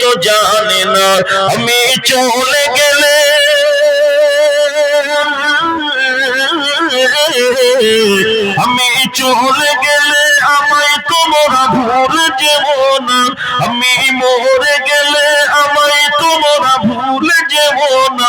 তো জানে না, আমি চলে গেলে। আমি চলে গেলে আমায় তোমরা ভুল যেব না। আমি মরে গেলে আমায় তোমরা ভুল যেব না।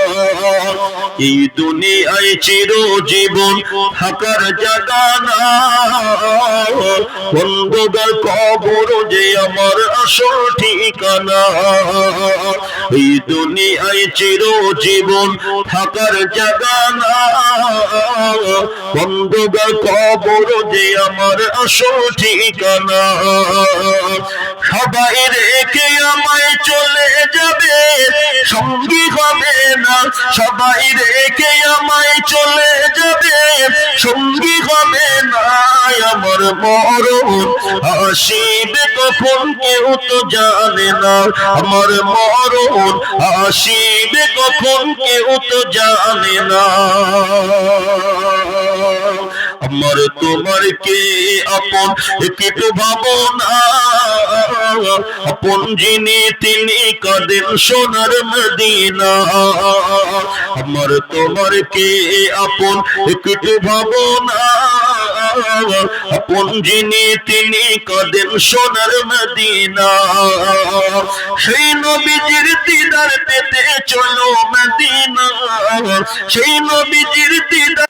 এই দুনিয়ায় চিরজীবন থাকার জায়গা না অন্ধকার কবর যে আমার আসল ঠিকানা। এই দুনিয়ায় চিরজীবন থাকার জায়গা না অন্ধকার কবর যে আমার আসল ঠিকানা। সবাই রেখে আমায় চলে যাবে। সঙ্গী হবে না সবাই রেখে আমায় চলে যাবে। সঙ্গী হবে না, আমার মরণ। আসিবে কখন কেউ তো জানে না, আমার মরণ। আসিবে কখন কেউ তো জানে না। আমার তোমার কে আপন? একটু ভাবনা আপন যিনি তিনি কাদের সোনার মদিনা। আমার তোমার কে আপন? একটু ভাবনা আপন যিনি তিনি কাদের সোনার মদিনা। সেই নবীজির দিদার পেতে চলো মদিনা। সেই নবীজির দিদার